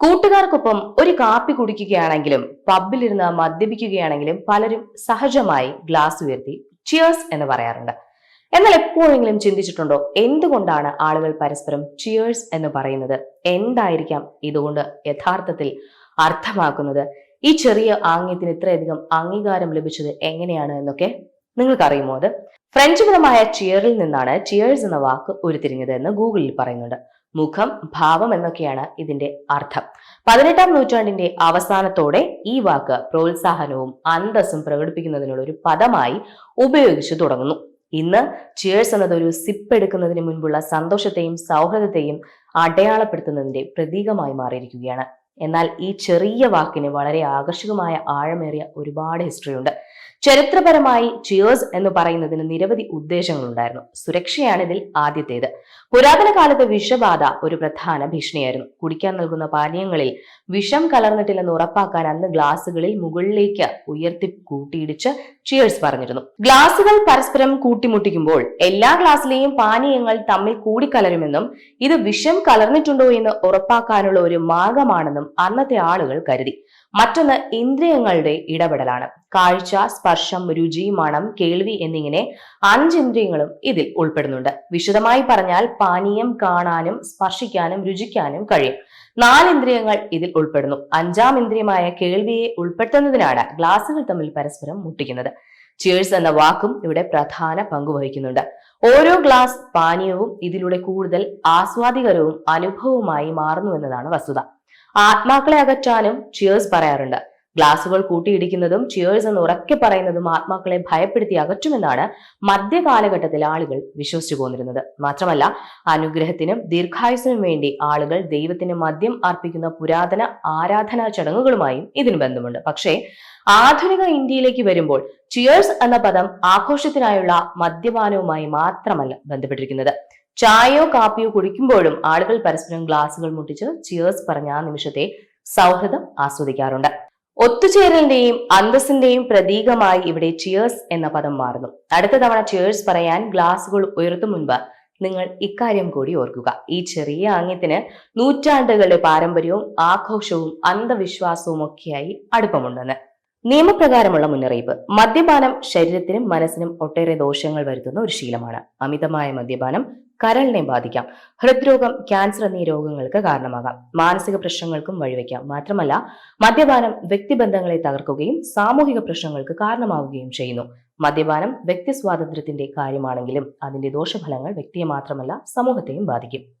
കൂട്ടുകാർക്കൊപ്പം ഒരു കാപ്പി കുടിക്കുകയാണെങ്കിലും പബ്ബിലിരുന്ന് മദ്യപിക്കുകയാണെങ്കിലും പലരും സഹജമായി ഗ്ലാസ് ഉയർത്തി ചിയേഴ്സ് എന്ന് പറയാറുണ്ട്. എന്നാൽ എപ്പോഴെങ്കിലും ചിന്തിച്ചിട്ടുണ്ടോ എന്തുകൊണ്ടാണ് ആളുകൾ പരസ്പരം ചിയേഴ്സ് എന്ന് പറയുന്നത്? എന്തായിരിക്കാം ഇതുകൊണ്ട് യഥാർത്ഥത്തിൽ അർത്ഥമാക്കുന്നത്? ഈ ചെറിയ ആംഗ്യത്തിന് ഇത്രയധികം അംഗീകാരം ലഭിച്ചത് എങ്ങനെയാണ് എന്നൊക്കെ നിങ്ങൾക്കറിയുമോ അത്? ഫ്രഞ്ച് പദമായ ചിയറിൽ നിന്നാണ് ചിയേഴ്സ് എന്ന വാക്ക് ഉരുത്തിരിഞ്ഞത് എന്ന് ഗൂഗിളിൽ പറയുന്നുണ്ട്. മുഖം ഭാവം എന്നൊക്കെയാണ് ഇതിന്റെ അർത്ഥം. പതിനെട്ടാം നൂറ്റാണ്ടിന്റെ അവസാനത്തോടെ ഈ വാക്ക് പ്രോത്സാഹനവും അന്തസ്സും പ്രകടിപ്പിക്കുന്നതിനുള്ള ഒരു പദമായി ഉപയോഗിച്ചു തുടങ്ങുന്നു. ഇന്ന് ചിയേഴ്സ് എന്നത് ഒരു സിപ്പ് എടുക്കുന്നതിന് മുൻപുള്ള സന്തോഷത്തെയും സൗഹൃദത്തെയും അടയാളപ്പെടുത്തുന്നതിന്റെ പ്രതീകമായി മാറിയിരിക്കുകയാണ്. എന്നാൽ ഈ ചെറിയ വാക്കിന് വളരെ ആകർഷകമായ ആഴമേറിയ ഒരുപാട് ഹിസ്റ്ററി ഉണ്ട്. ചരിത്രപരമായി ചിയേഴ്സ് എന്ന് പറയുന്നതിന് നിരവധി ഉദ്ദേശങ്ങളുണ്ടായിരുന്നു. സുരക്ഷയാണ് ഇതിൽ ആദ്യത്തേത്. പുരാതന കാലത്ത് വിഷബാധ ഒരു പ്രധാന ഭീഷണിയായിരുന്നു. കുടിക്കാൻ നൽകുന്ന പാനീയങ്ങളിൽ വിഷം കലർന്നിട്ടില്ലെന്ന് ഉറപ്പാക്കാൻ അന്ന് ഗ്ലാസുകളിൽ മുകളിലേക്ക് ഉയർത്തി കൂട്ടിയിടിച്ച് ചിയേഴ്സ് പറഞ്ഞിരുന്നു. ഗ്ലാസുകൾ പരസ്പരം കൂട്ടിമുട്ടിക്കുമ്പോൾ എല്ലാ ഗ്ലാസ്സിലെയും പാനീയങ്ങൾ തമ്മിൽ കൂടിക്കലരുമെന്നും ഇത് വിഷം കലർന്നിട്ടുണ്ടോ എന്ന് ഉറപ്പാക്കാനുള്ള ഒരു മാർഗമാണെന്നും അന്നത്തെ ആളുകൾ കരുതി. മറ്റൊന്ന് ഇന്ദ്രിയങ്ങളുടെ ഇടപെടലാണ്. കാഴ്ച സ്പർശം രുചി മണം കേൾവി എന്നിങ്ങനെ അഞ്ച് ഇന്ദ്രിയങ്ങളും ഇതിൽ ഉൾപ്പെടുന്നുണ്ട്. വിശദമായി പറഞ്ഞാൽ പാനീയം കാണാനും സ്പർശിക്കാനും രുചിക്കാനും കഴിയും. നാല് ഇന്ദ്രിയങ്ങൾ ഇതിൽ ഉൾപ്പെടുന്നു. അഞ്ചാം ഇന്ദ്രിയമായ കേൾവിയെ ഉൾപ്പെടുത്തുന്നതിനാണ് ഗ്ലാസുകൾ തമ്മിൽ പരസ്പരം മുട്ടിക്കുന്നത്. ചേഴ്സ് എന്ന വാക്കും ഇവിടെ പ്രധാന പങ്ക് വഹിക്കുന്നുണ്ട്. ഓരോ ഗ്ലാസ് പാനീയവും ഇതിലൂടെ കൂടുതൽ ആസ്വാദികരവും അനുഭവവുമായി മാറുന്നു എന്നതാണ് വസ്തുത. ആത്മാക്കളെ അകറ്റാനും ചിയേഴ്സ് പറയാറുണ്ട്. ഗ്ലാസുകൾ കൂട്ടിയിടിക്കുന്നതും ചിയേഴ്സ് എന്ന് ഉറക്കെ പറയുന്നതും ആത്മാക്കളെ ഭയപ്പെടുത്തി അകറ്റുമെന്നാണ് മധ്യകാലഘട്ടത്തിൽ ആളുകൾ വിശ്വസിച്ചു പോന്നിരുന്നത്. മാത്രമല്ല അനുഗ്രഹത്തിനും ദീർഘായുസിനും വേണ്ടി ആളുകൾ ദൈവത്തിന് മദ്യം അർപ്പിക്കുന്ന പുരാതന ആരാധനാ ചടങ്ങുകളുമായും ഇതിന് ബന്ധമുണ്ട്. പക്ഷേ ആധുനിക ഇന്ത്യയിലേക്ക് വരുമ്പോൾ ചിയേഴ്സ് എന്ന പദം ആഘോഷത്തിനായുള്ള മദ്യപാനവുമായി മാത്രമല്ല ബന്ധപ്പെട്ടിരിക്കുന്നത്. ചായയോ കാപ്പിയോ കുടിക്കുമ്പോഴും ആളുകൾ പരസ്പരം ഗ്ലാസുകൾ മുട്ടിച്ച് ചിയേഴ്സ് പറഞ്ഞ ആ നിമിഷത്തെ സൗഹൃദം ആസ്വദിക്കാറുണ്ട്. ഒത്തുചേരലിന്റെയും അന്തസ്സിന്റെയും പ്രതീകമായി ഇവിടെ ചിയേഴ്സ് എന്ന പദം മാറുന്നു. അടുത്ത തവണ ചിയേഴ്സ് പറയാൻ ഗ്ലാസുകൾ ഉയർത്തും മുൻപ് നിങ്ങൾ ഇക്കാര്യം കൂടി ഓർക്കുക. ഈ ചെറിയ ആംഗ്യത്തിന് നൂറ്റാണ്ടുകളുടെ പാരമ്പര്യവും ആഘോഷവും അന്ധവിശ്വാസവും ഒക്കെയായി അടുപ്പമുണ്ടെന്ന്. നിയമപ്രകാരമുള്ള മുന്നറിയിപ്പ്. മദ്യപാനം ശരീരത്തിനും മനസ്സിനും ഒട്ടേറെ ദോഷങ്ങൾ വരുത്തുന്ന ഒരു ശീലമാണ്. അമിതമായ മദ്യപാനം കരളിനെ ബാധിക്കാം. ഹൃദ്രോഗം ക്യാൻസർ എന്നീ രോഗങ്ങൾക്ക് കാരണമാകാം. മാനസിക പ്രശ്നങ്ങൾക്കും വഴിവെക്കാം. മാത്രമല്ല മദ്യപാനം വ്യക്തിബന്ധങ്ങളെ തകർക്കുകയും സാമൂഹിക പ്രശ്നങ്ങൾക്ക് കാരണമാവുകയും ചെയ്യുന്നു. മദ്യപാനം വ്യക്തി സ്വാതന്ത്ര്യത്തിന്റെ കാര്യമാണെങ്കിലും അതിന്റെ ദോഷഫലങ്ങൾ വ്യക്തിയെ മാത്രമല്ല സമൂഹത്തെയും ബാധിക്കും.